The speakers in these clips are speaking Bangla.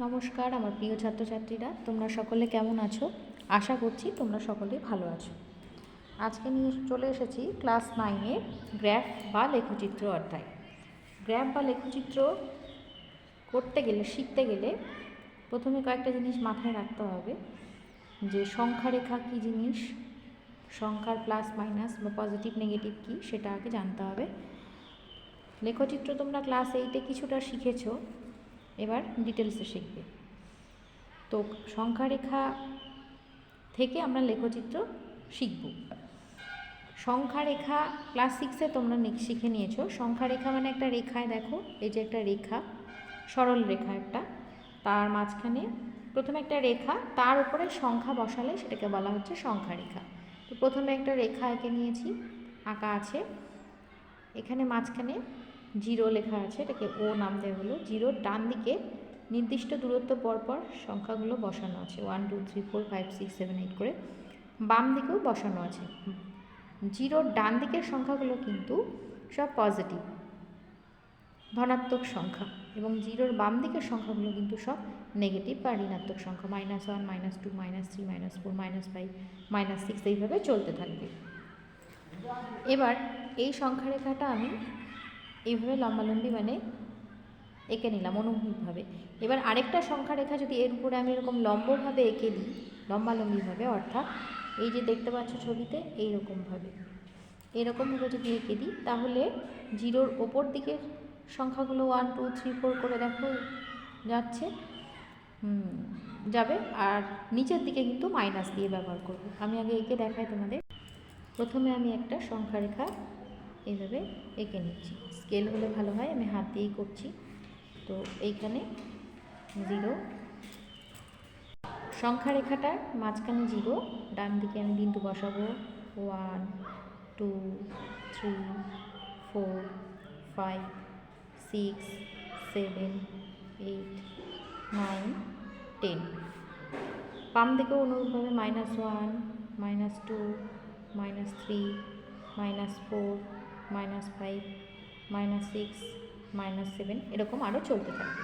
নমস্কার, আমার প্রিয় ছাত্রছাত্রীরা, তোমরা সকলে কেমন আছো? আশা করছি তোমরা সকলে ভালো আছো। আজকে নিয়ে চলে এসেছি ক্লাস নাইনের গ্র্যাফ বা লেখচিত্র অধ্যায়। গ্র্যাফ বা লেখচিত্র করতে গেলে, শিখতে গেলে প্রথমে কয়েকটা জিনিস মাথায় রাখতে হবে। যে সংখ্যা রেখা কী জিনিস? সংখ্যার প্লাস মাইনাস বা পজিটিভ নেগেটিভ কী? সেটা আগে জানতে হবে। লেখচিত্র তোমরা ক্লাস এইটে কিছুটা শিখেছো। এবার ডিটেলসে শিখবে। তো সংখ্যা রেখা থেকে আমরা লেখচিত্র শিখব। সংখ্যা রেখা ক্লাস সিক্সে তোমরা শিখে নিয়েছো। সংখ্যা রেখা মানে একটা রেখায় দেখো, এই যে একটা রেখা, সরল রেখা একটা। তার মাঝখানে প্রথমে একটা রেখা, তার উপরে সংখ্যা বসালে সেটাকে বলা হচ্ছে সংখ্যা রেখা তো প্রথমে একটা রেখা এঁকে নিয়েছি, আঁকা আছে। এখানে মাঝখানে জিরো লেখা আছে, এটাকে ও নাম দেওয়া হলো। জিরোর ডান দিকে নির্দিষ্ট দূরত্ব পরপর সংখ্যাগুলো বসানো আছে। One two three four five six seven eight করে বাম দিকেও বসানো আছে। জিরোর ডান দিকের সংখ্যাগুলো কিন্তু সব পজিটিভ ধনাত্মক সংখ্যা এবং জিরোর বাম দিকের সংখ্যাগুলো কিন্তু সব নেগেটিভ বা ঋণাত্মক সংখ্যা। Minus one minus two minus three minus four minus five minus six এইভাবে চলতে থাকবে। এবার এই সংখ্যা রেখাটা আমি এইভাবে লম্বালম্বি মানে এঁকে নিলাম অনুভূমিকভাবে। এবার আরেকটা সংখ্যা রেখা যদি এর উপরে আমি এরকম লম্বভাবে এঁকে দিই লম্বালম্বিভাবে অর্থাৎ এই যে দেখতে পাচ্ছ ছবিতে এইরকমভাবে। এরকমভাবে যদি এঁকে দিই, তাহলে জিরোর ওপর দিকের সংখ্যাগুলো ওয়ান টু থ্রি ফোর করে দেখো যাচ্ছে। যাবে। আর নিচের দিকে কিন্তু মাইনাস দিয়ে ব্যবহার করব। আমি আগে এঁকে দেখাই তোমাদের। প্রথমে আমি একটা সংখ্যা রেখা এইভাবে এঁকে নিচ্ছি। স্কেল হলে ভালো হয়, আমি হাত দিয়েই করছি। তো এইখানে জিরো সংখ্যা রেখাটার মাঝখানে জিরো ডান দিকে আমি বিন্দু বসাবো। One two three four five six seven eight nine ten বাম দিকেও অনুরূপভাবে minus one minus two minus three minus four minus five minus six minus seven এরকম আরও চলতে থাকবে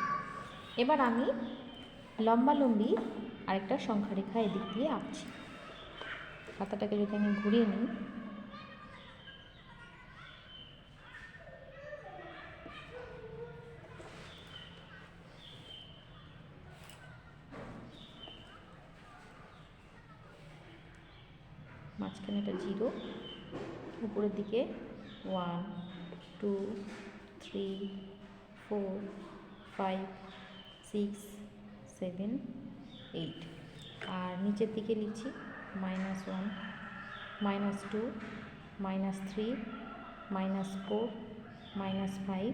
এবার আমি লম্বালম্বি আরেকটা সংখ্যা রেখা এদিক দিয়ে আঁকছি। খাতাটাকে যদি আমি ঘুরিয়ে নিই। মাঝখানে একটা জিরো উপরের দিকে one two three four five six seven eight আর নিচের দিকে লিখছি minus one minus two minus three minus four minus five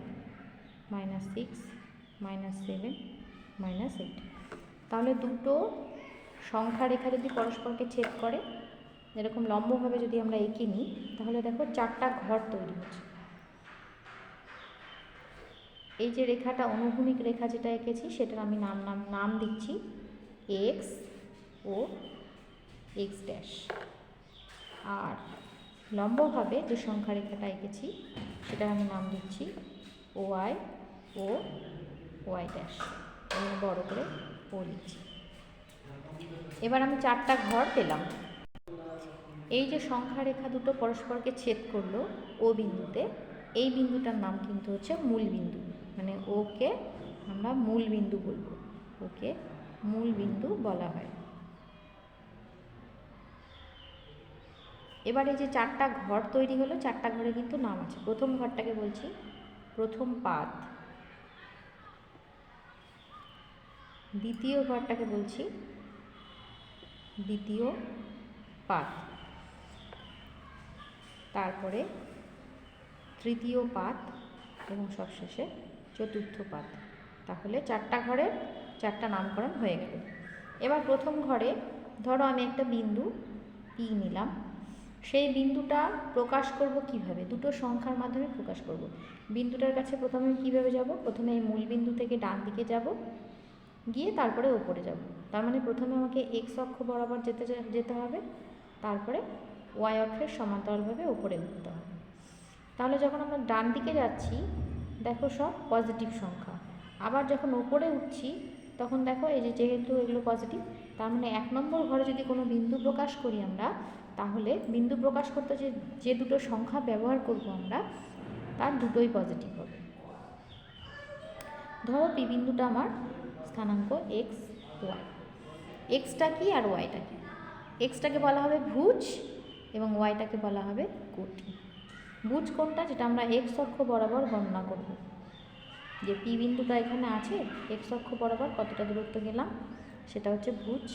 minus six minus seven minus eight তাহলে দুটো সংখ্যা রেখা যদি পরস্পরকে ছেদ করে এরকম লম্বভাবে যদি আমরা এঁকে নিই, তাহলে দেখো চারটা ঘর তৈরি হচ্ছে। এই যে রেখাটা, অনুভূমিক রেখা যেটা এঁকেছি, সেটার আমি নাম নাম নাম দিচ্ছি এক্স ও এক্স ড্যাশ। আর লম্বভাবে যে সংখ্যা রেখাটা এঁকেছি, সেটার আমি নাম দিচ্ছি ওয়াই ও ওয়াই ড্যাশ। আমি বড় করে ও লিখছি। এবার আমি চারটা ঘর পেলাম। এই যে সংখ্যা রেখা দুটো পরস্পরকে ছেদ করল ও বিন্দুতে, এই বিন্দুটার নাম কিন্তু হচ্ছে মূল বিন্দু। মানে ওকে আমরা মূল বিন্দু বলব। ওকে মূল বিন্দু বলা হয়। এবার যে চারটা ঘর তৈরি হলো, চারটা ঘরে কিন্তু নাম আছে। প্রথম ঘরটাকে বলছি, প্রথম পাদ দ্বিতীয় ঘরটাকে বলছি, দ্বিতীয় পাদ তারপরে তৃতীয় পাত এবং সবশেষে চতুর্থ পাত। তাহলে চারটা ঘরের চারটা নামকরণ হয়ে গেল। এবার প্রথম ঘরে ধরো আমি একটা বিন্দু পি নিলাম। সেই বিন্দুটা প্রকাশ করব কীভাবে? দুটো সংখ্যার মাধ্যমে প্রকাশ করব। বিন্দুটার কাছে প্রথমে কীভাবে যাব? প্রথমে এই মূল বিন্দু থেকে ডান দিকে যাব, গিয়ে তারপরে ওপরে যাব। তার মানে প্রথমে আমাকে এক্স অক্ষ বরাবর যেতে যেতে হবে। তারপরে ওয়াই অক্ষের সমান্তরালভাবে ওপরে উঠতে হবে তাহলে যখন আমরা ডান দিকে যাচ্ছি, দেখো সব পজিটিভ সংখ্যা। আবার যখন ওপরে উঠছি, তখন দেখো এই যে যেহেতু এগুলো পজিটিভ তার মানে এক নম্বর ঘরে যদি কোনো বিন্দু প্রকাশ করি আমরা, তাহলে বিন্দু প্রকাশ করতে যে যে দুটো সংখ্যা ব্যবহার করব আমরা, তার দুটোই পজিটিভ হবে। ধরো পি বিন্দুটা আমার স্থানাঙ্ক এক্স ওয়াই এক্সটা কি আর ওয়াইটা কি? এক্সটাকে বলা হবে ভুজ এবং ওয়াইটাকে বলা হবে কোটি ভুজ কোনটা? যেটা আমরা এক্স অক্ষ বরাবর গণনা করব। যে পি বিন্দুটা এখানে আছে এক্স অক্ষ বরাবর কতটা দূরত্ব গেলাম? সেটা হচ্ছে ভুজ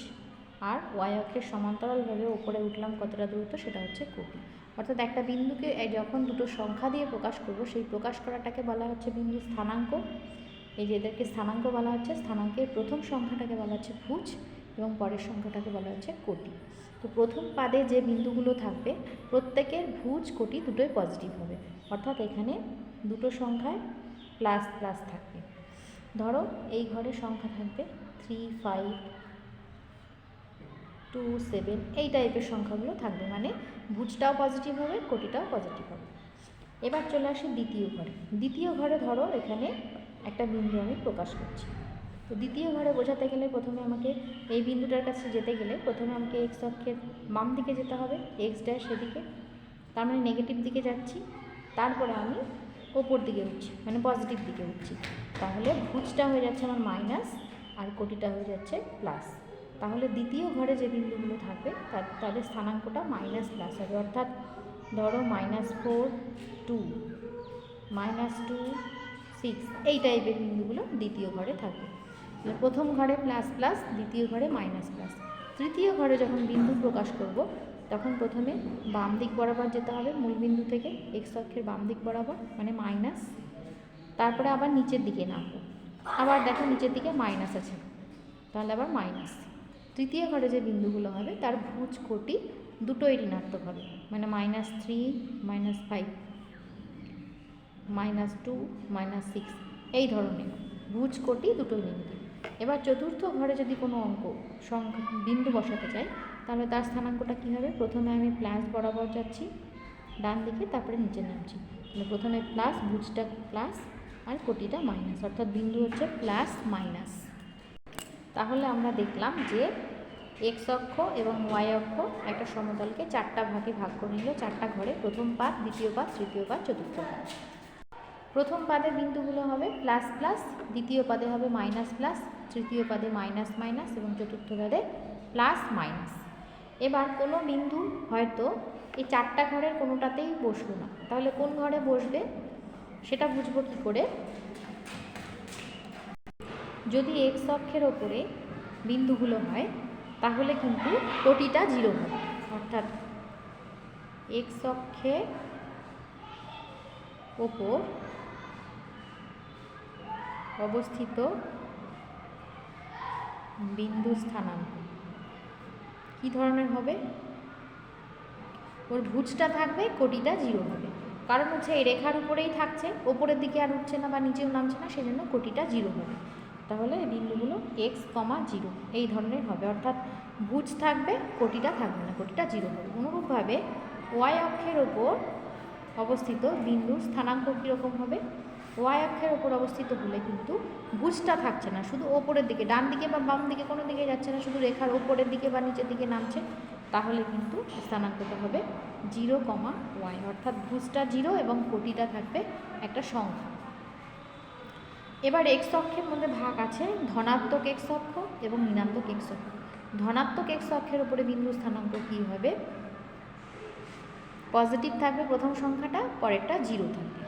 আর ওয়াই অক্ষের সমান্তরালভাবে ওপরে উঠলাম কতটা দূরত্ব? সেটা হচ্ছে কোটি অর্থাৎ একটা বিন্দুকে যখন দুটো সংখ্যা দিয়ে প্রকাশ করব, সেই প্রকাশ করাটাকে বলা হচ্ছে বিন্দু স্থানাঙ্ক। এই যে এদেরকে স্থানাঙ্ক বলা হচ্ছে, স্থানাঙ্কের প্রথম সংখ্যাটাকে বলা হচ্ছে ভুজ এবং পরের সংখ্যাটাকে বলা হচ্ছে কোটি তো প্রথম পাদে যে বিন্দুগুলো থাকবে, প্রত্যেকের ভুজ কোটি দুটোই পজিটিভ হবে। অর্থাৎ এখানে দুটো সংখ্যায় প্লাস প্লাস থাকবে। ধরো এই ঘরে সংখ্যা থাকবে থ্রি ফাইভ টু সেভেন এই টাইপের সংখ্যাগুলো থাকবে। মানে ভুজটাও পজিটিভ হবে, কোটিটাও পজিটিভ হবে। এবার চলে আসি দ্বিতীয় ঘরে। দ্বিতীয় ঘরে ধরো এখানে একটা বিন্দু আমি প্রকাশ করছি। তো দ্বিতীয় ঘরে বোঝাতে গেলে প্রথমে আমাকে এই বিন্দুটার কাছে যেতে গেলে প্রথমে আমাকে এক্স অক্ষের বাম দিকে যেতে হবে এক্স ড্যাশ সেদিকে তার মানে নেগেটিভ দিকে যাচ্ছি, তারপরে আমি ওপর দিকে উঠছি মানে পজিটিভ দিকে উঠছি। তাহলে ভুজটা হয়ে যাচ্ছে আমার মাইনাস আর কোটিটা হয়ে যাচ্ছে প্লাস তাহলে দ্বিতীয় ঘরে যে বিন্দুগুলো থাকবে, তার, তাদের স্থানাঙ্কটা মাইনাস প্লাস হবে। অর্থাৎ ধরো minus four two minus two six এই টাইপের বিন্দুগুলো দ্বিতীয় ঘরে থাকবে। প্রথম ঘরে প্লাস প্লাস দ্বিতীয় ঘরে মাইনাস প্লাস তৃতীয় ঘরে যখন বিন্দু প্রকাশ করব, তখন প্রথমে বাম দিক বরাবর যেতে হবে মূল বিন্দু থেকে এক্স অক্ষের বাম দিক বরাবর মানে মাইনাস তারপরে আবার নিচের দিকে নামবো। আবার দেখো নিচের দিকে মাইনাস আছে। তাহলে আবার মাইনাস তৃতীয় ঘরে যে বিন্দুগুলো হবে, তার ভুজ কোটি দুটোই ঋণাত্মক হবে। মানে minus three minus five minus two minus six এই ধরনের। ভুজ কোটি দুটোই নেগেটিভ এবার চতুর্থ ঘরে যদি কোনো অঙ্ক সংখ্যা বিন্দু বসাতে চাই, তাহলে তার স্থানাঙ্কটা কী হবে? প্রথমে আমি প্লাস বরাবর যাচ্ছি, ডান দিকে তারপরে নিচে নামছি। তাহলে প্রথমে প্লাস ভুজটা প্লাস আর কোটিটা মাইনাস অর্থাৎ বিন্দু হচ্ছে প্লাস মাইনাস তাহলে আমরা দেখলাম যে এক্স অক্ষ এবং ওয়াই অক্ষ একটা সমতলকে চারটা ভাগে ভাগ করে নিল, চারটা ঘরে প্রথম পাদ দ্বিতীয় পাদ তৃতীয় পাদ চতুর্থ পাদ প্রথম পাদে বিন্দুগুলো হবে প্লাস প্লাস, দ্বিতীয় পাদে হবে মাইনাস প্লাস, তৃতীয় পাদে মাইনাস মাইনাস এবং চতুর্থ পাদে প্লাস মাইনাস। এবার কোনো বিন্দু হয়তো এই চারটা ঘরের কোনোটাতেই বসল না। তাহলে কোন ঘরে বসবে? সেটা বুঝব কী করে? যদি এক্স অক্ষের ওপরে বিন্দুগুলো হয়, তাহলে কিন্তু কোটিটা জিরো হবে। অর্থাৎ এক্স অক্ষে ওপর অবস্থিত বিন্দু স্থানাঙ্ক। কী ধরনের হবে? ওর ভুজটা থাকবে, কোটিটা জিরো হবে। কারণ হচ্ছে এই রেখার উপরেই থাকছে, ওপরের দিকে আর উঠছে না বা নিচেও নামছে না, সেজন্য কোটিটা জিরো হবে। তাহলে বিন্দুগুলো এক্স কমা জিরো, এই ধরনের হবে। অর্থাৎ ভুজ থাকবে, কোটিটা থাকবে না, কোটিটা জিরো হবে। অনুরূপভাবে ওয়াই অক্ষের ওপর অবস্থিত বিন্দুর স্থানাঙ্ক কীরকম হবে? ওয়াই অক্ষের ওপর অবস্থিত হলে কিন্তু ভুজটা থাকছে না। শুধু ওপরের দিকে, ডান দিকে বা বাম দিকে কোনো দিকে যাচ্ছে না, শুধু রেখার ওপরের দিকে বা নিচের দিকে নামছে, তাহলে কিন্তু স্থানাঙ্কটা হবে জিরো কমা ওয়াই। অর্থাৎ ভুজটা জিরো এবং কোটিটা থাকবে একটা সংখ্যা। এবার এক্স অক্ষের মধ্যে ভাগ আছে ধনাত্মক এক্স অক্ষ এবং ঋণাত্মক এক্স অক্ষ। ধনাত্মক এক্স অক্ষের উপরে বিন্দু স্থানাঙ্ক কী হবে? পজিটিভ থাকবে প্রথম সংখ্যাটা, পরেরটা জিরো থাকবে।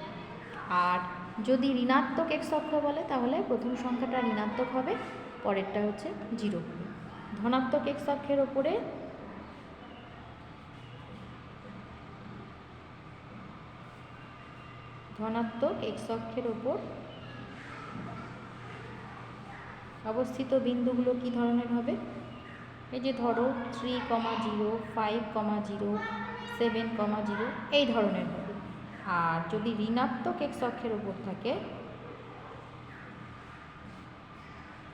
আর যদি ঋণাত্মক এক্স অক্ষ বলে, তাহলে প্রথম সংখ্যাটা ঋণাত্মক হবে, পরেরটা হচ্ছে জিরো ধনাত্মক এক্স অক্ষের ওপরে ধনাত্মক এক্স অক্ষের ওপর অবস্থিত বিন্দুগুলো কি ধরনের হবে? এই যে ধরো three comma zero five comma zero seven comma zero এই ধরনের হবে। আর যদি ঋণাত্মক এক্স অক্ষের ওপর থাকে,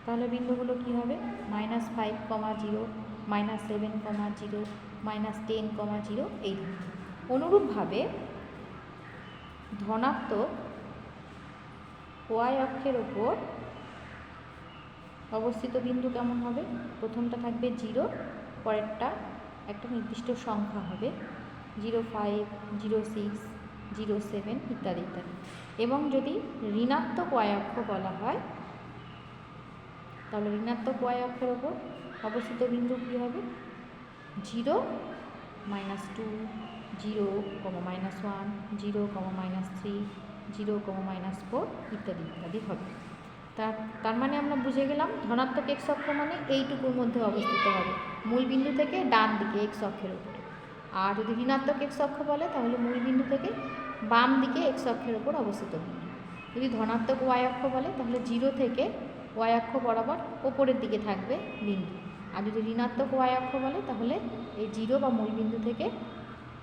তাহলে বিন্দুগুলো কি হবে? Minus five comma zero minus seven comma zero minus ten comma zero এই অনুরূপভাবে ধনাত্মক ওয়াই অক্ষের ওপর অবস্থিত বিন্দু কেমন হবে? প্রথমটা থাকবে জিরো পরেরটা একটা নির্দিষ্ট সংখ্যা হবে। Zero five zero six zero seven ইত্যাদি ইত্যাদি। এবং যদি ঋণাত্মক ওয়াই অক্ষ বলা হয়, তাহলে ঋণাত্মক ওয়াই অক্ষের ওপর অবস্থিত বিন্দু কী হবে? Zero minus two zero comma minus one zero comma minus three zero comma minus four ইত্যাদি ইত্যাদি হবে। তার তার মানে আমরা বুঝে গেলাম ধনাত্মক এক্স অক্ষ মানে এইটুকুর মধ্যে অবস্থিত হবে, মূল বিন্দু থেকে ডান দিকে এক্স অক্ষের উপরে। আর যদি ঋণাত্মক এক্স অক্ষ বলে, তাহলে মূল বিন্দু থেকে বাম দিকে এক্স অক্ষের উপর অবস্থিত। যদি ধনাত্মক ওয়াই অক্ষ বলে, তাহলে জিরো থেকে ওয়াই অক্ষ বরাবর ওপরের দিকে থাকবে বিন্দু। আর যদি ঋণাত্মক ওয়াই অক্ষ বলে, তাহলে এই জিরো বা মূল বিন্দু থেকে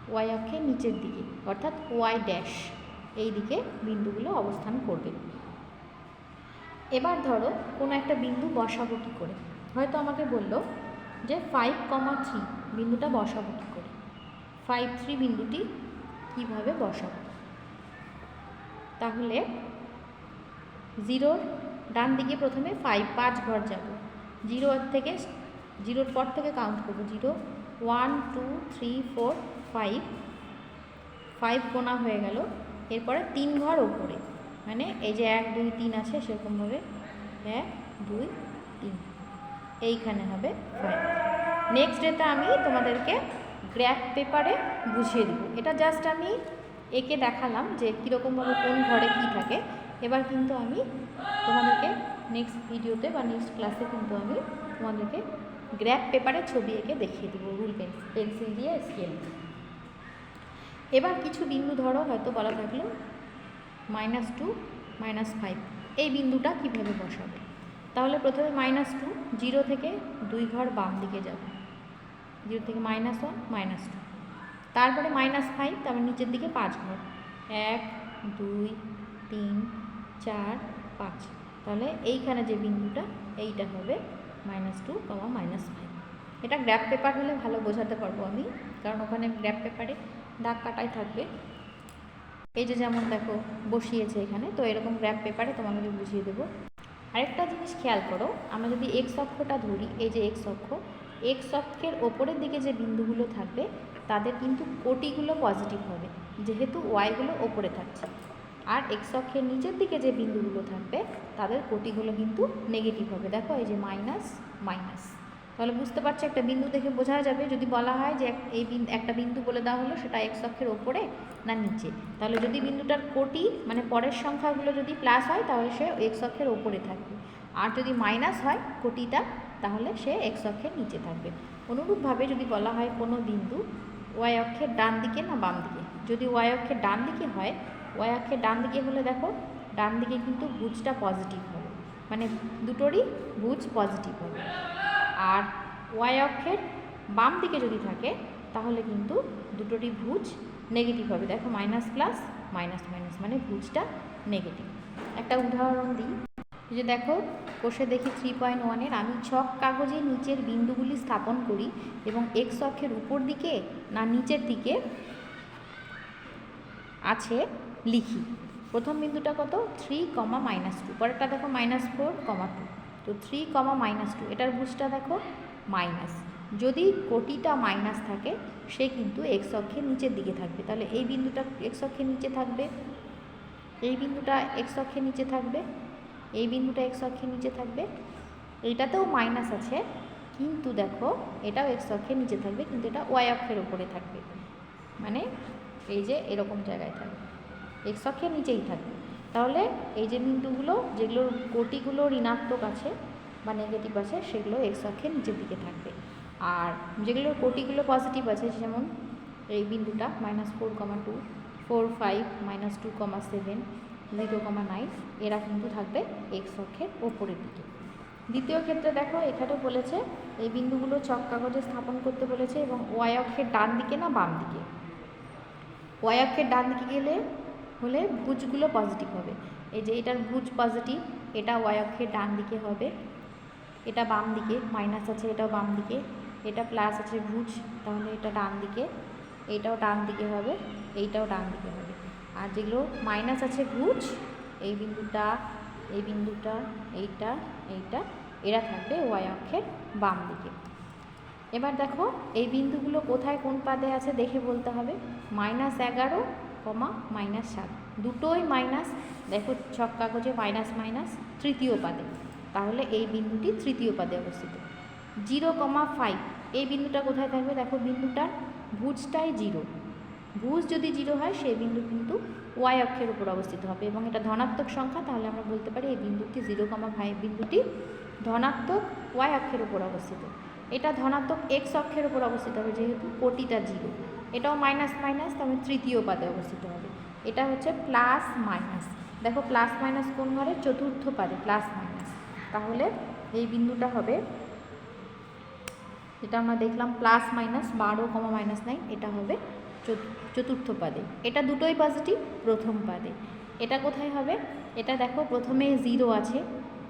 ওয়াই অক্ষের নিচের দিকে, অর্থাৎ ওয়াই ড্যাশ এই দিকে বিন্দুগুলো অবস্থান করবে। এবার ধরো কোনো একটা বিন্দু বসাবো কী করে? হয়তো আমাকে বলল যে ফাইভ কমা থ্রি বিন্দুটা বসাবো কী করে? ফাইভ থ্রি বিন্দুটি কীভাবে বসাবো? তাহলে জিরোর ডান দিকে প্রথমে ফাইভ পাঁচ ঘর যাব। জিরোর থেকে, জিরোর পর থেকে কাউন্ট করব। Zero one two three four five five গোনা হয়ে গেল। এরপরে তিন ঘর ওপরে। মানে এই যে এক, দুই, তিন আছে সেরকমভাবে এক, দুই, তিন। এইখানে হবে ফাইভ নেক্সট এটা আমি তোমাদেরকে গ্র্যাফ পেপারে বুঝিয়ে দেবো। এটা জাস্ট আমি একে দেখালাম যে কীরকমভাবে কোন ঘরে কী থাকে। এবার কিন্তু আমি তোমাদেরকে নেক্সট ভিডিওতে বা নেক্সট ক্লাসে কিন্তু আমি তোমাদেরকে গ্র্যাপ পেপারে ছবি এঁকে দেখিয়ে দেবো রুল পেন্সিল পেন্সিল দিয়ে স্কেল এবার কিছু বিন্দু ধরো, হয়তো বলা থাকল মাইনাস টু মাইনাস ফাইভ এই বিন্দুটা কীভাবে বসাবে? তাহলে প্রথমে মাইনাস টু জিরো থেকে দুই ঘর বাম দিকে যাবে। জিরো থেকে মাইনাস ওয়ান মাইনাস টু তারপরে মাইনাস ফাইভ তারপর নিচের দিকে পাঁচ ঘর। এক, দুই, তিন, চার, পাঁচ। তাহলে এইখানে যে বিন্দুটা, এইটা হবে minus two comma minus five এটা গ্র্যাপ পেপার হলে ভালো বোঝাতে পারব আমি, কারণ ওখানে গ্র্যাপ পেপারে দাগ কাটাই থাকবে। এই যে যেমন দেখো, বসিয়েছে এখানে, তো এরকম গ্র্যাপ পেপারে তোমাদেরকে বুঝিয়ে দেবো। আরেকটা জিনিস খেয়াল করো, আমরা যদি এক্স অক্ষটা ধরি, এই যে এক্স অক্ষ এক্স অক্ষের ওপরের দিকে যে বিন্দুগুলো থাকবে, তাদের কিন্তু কোটিগুলো পজিটিভ হবে, যেহেতু ওয়াইগুলো ওপরে থাকছে। আর এক্স অক্ষের নিচের দিকে যে বিন্দুগুলো থাকবে, তাদের কোটিগুলো কিন্তু নেগেটিভ হবে। দেখো এই যে মাইনাস মাইনাস তাহলে বুঝতে পারছ, একটা বিন্দু দেখে বোঝা যাবে। যদি বলা হয় যে এই একটা বিন্দু বলে দেওয়া হলো, সেটা এক্স অক্ষের ওপরে না নিচে? তাহলে যদি বিন্দুটার কোটি মানে পরের সংখ্যাগুলো যদি প্লাস হয়, তাহলে সে এক্স অক্ষের ওপরে থাকবে। আর যদি মাইনাস হয়, কোটিটা তাহলে সে এক্স অক্ষের নিচে থাকবে। অনুরূপভাবে যদি বলা হয় কোনো বিন্দু ওয়াই অক্ষের ডান দিকে না বাম দিকে? যদি ওয়াই অক্ষের ডান দিকে হয় ওয়াই অক্ষের ডান দিকে হলে দেখো, ডান দিকে কিন্তু ভুজটা পজিটিভ হবে। মানে দুটোরই ভুজ পজিটিভ হবে। আর ওয়াই অক্ষের বাম দিকে যদি থাকে, তাহলে কিন্তু দুটোরই ভুজ নেগেটিভ হবে। দেখো মাইনাস প্লাস মাইনাস মাইনাস মানে ভুজটা নেগেটিভ একটা উদাহরণ দিই। যে দেখো, কোষে দেখি থ্রি পয়েন্ট ওয়ানের আমি ছক কাগজে নিচের বিন্দুগুলি স্থাপন করি এবং এক্স অক্ষের উপর দিকে না নিচের দিকে আছে লিখি। প্রথম বিন্দুটা কত? থ্রি কমা মাইনাস টু পরেরটা দেখো মাইনাস ফোর কমা টু তো থ্রি কমা মাইনাস টু এটার বুঝটা দেখো মাইনাস যদি কোটিটা মাইনাস থাকে, সে কিন্তু এক্স অক্ষের নিচের দিকে থাকবে। তাহলে এই বিন্দুটা এক্স অক্ষের নিচে থাকবে, এই বিন্দুটা এক্স অক্ষের নিচে থাকবে এই বিন্দুটা এক্স অক্ষের নিচে থাকবে। এইটাতেও মাইনাস আছে, কিন্তু দেখো এটাও এক্স অক্ষের নিচে থাকবে, কিন্তু এটা ওয়াই অক্ষের ওপরে থাকবে। মানে এই যে এরকম জায়গায় থাকবে। এক্স অক্ষের নিচেই থাকবে। তাহলে এই যে বিন্দুগুলো, যেগুলোর কোটিগুলো ঋণাত্মক আছে বা নেগেটিভ আছে, সেগুলো এক্স অক্ষের নিচের দিকে থাকবে। আর যেগুলোর কোটিগুলো পজিটিভ আছে, যেমন এই বিন্দুটা minus four comma two four five minus two comma seven zero comma nine এরা কিন্তু থাকবে এক্স অক্ষের ওপরের দিকে। দ্বিতীয় ক্ষেত্রে দেখো, এখানেও বলেছে, এই বিন্দুগুলো চক কাগজে স্থাপন করতে বলেছে এবং ওয়াই অক্ষের ডান দিকে না বাম দিকে। ওয়াই অক্ষের ডান দিকে গেলে, হলে ভুজগুলো পজিটিভ হবে। এই যে এটার ভুজ পজিটিভ এটা ওয়াই অক্ষের ডান দিকে হবে। এটা বাম দিকে মাইনাস আছে, এটাও বাম দিকে। এটা প্লাস আছে, ভুজ, তাহলে এটা ডান দিকে। এইটাও ডান দিকে হবে, এইটাও ডান দিকে হবে। আর যেগুলো মাইনাস আছে ভুজ এই বিন্দুটা এই বিন্দুটা, এইটা এইটা, এরা থাকবে ওয়াই অক্ষের বাম দিকে। এবার দেখো, এই বিন্দুগুলো কোথায় কোন পাদে আছে দেখে বলতে হবে। মাইনাস এগারো কমা মাইনাস সাত। দুটোই মাইনাস দেখো ছক কাগজে মাইনাস মাইনাস তৃতীয় পাদে। তাহলে এই বিন্দুটি তৃতীয় পাদে অবস্থিত। জিরো কমা ফাইভ এই বিন্দুটা কোথায় থাকবে? দেখো বিন্দুটার ভুজটাই জিরো ভুজ যদি জিরো হয়, সেই বিন্দু কিন্তু ওয়াই অক্ষের উপর অবস্থিত হবে এবং এটা ধনাত্মক সংখ্যা, তাহলে আমরা বলতে পারি এই বিন্দুটি জিরো কমা ফাইভ বিন্দুটি ধনাত্মক ওয়াই অক্ষের উপর অবস্থিত। এটা ধনাত্মক এক্স অক্ষের উপর অবস্থিত হবে, যেহেতু কোটিটা জিরো। এটাও মাইনাস মাইনাস তবে তৃতীয় পাদে অবস্থিত হবে। এটা হচ্ছে প্লাস মাইনাস দেখো প্লাস মাইনাস কোন ঘরে চতুর্থ পাদে প্লাস মাইনাস তাহলে এই বিন্দুটা হবে যেটা আমরা দেখলাম প্লাস মাইনাস বারো কমা মাইনাস নাইন এটা হবে চতুর্থ পাদে। এটা দুটোই পজিটিভ প্রথম পাদে। এটা কোথায় হবে? এটা দেখো, প্রথমে জিরো আছে।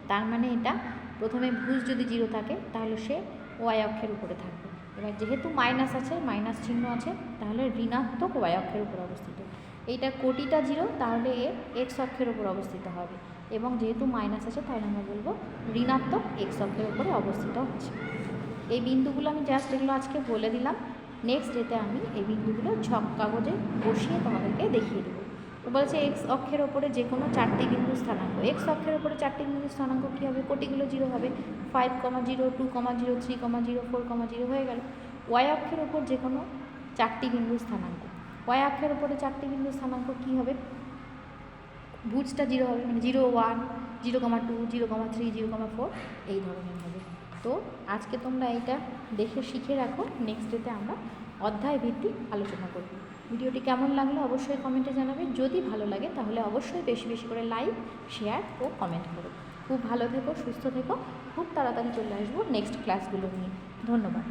তার মানে এটা প্রথমে ভুজ যদি জিরো থাকে, তাহলে সে ওয়াই অক্ষের উপরে থাকবে। এবার যেহেতু মাইনাস আছে, মাইনাস চিহ্ন আছে, তাহলে ঋণাত্মক ওয়াই অক্ষের উপর অবস্থিত। এইটা কোটিটা জিরো, তাহলে এ এক্স অক্ষের উপর অবস্থিত হবে। এবং যেহেতু মাইনাস আছে, তাহলে আমরা বলব ঋণাত্মক এক্স অক্ষের উপরে অবস্থিত হচ্ছে। এই বিন্দুগুলো আমি জাস্ট এগুলো আজকে বলে দিলাম। নেক্সট ডেতে আমি এই বিন্দুগুলো ছক কাগজে বসিয়ে তোমাদেরকে দেখিয়ে দেবো। তো বলছে এক্স অক্ষের ওপরে যে কোনো চারটি বিন্দু স্থানাঙ্ক। এক্স অক্ষের ওপরে চারটি বিন্দু স্থানাঙ্ক কী হবে? কোটিগুলো জিরো হবে। Five comma zero two comma zero three comma zero four comma zero হয়ে গেল। ওয়াই অক্ষের ওপর যে কোনো চারটি বিন্দু স্থানাঙ্ক। ওয়াই অক্ষের ওপরে চারটি বিন্দু স্থানাঙ্ক কী হবে? ভুজটা জিরো হবে। মানে zero one zero comma two zero comma three zero comma four এই ধরনের হবে। তো আজকে তোমরা এটা দেখে শিখে রাখো। নেক্সট ডেতে আমরা অধ্যায় ভিত্তিক আলোচনা করব। ভিডিওটি কেমন লাগল অবশ্যই কমেন্টে জানাবে। যদি ভালো লাগে তাহলে অবশ্যই বেশি বেশি করে লাইক শেয়ার ও কমেন্ট করো। খুব ভালো থেকো, সুস্থ থেকো। খুব তাড়াতাড়ি চলে আসব নেক্সট ক্লাসগুলো নিয়ে। ধন্যবাদ।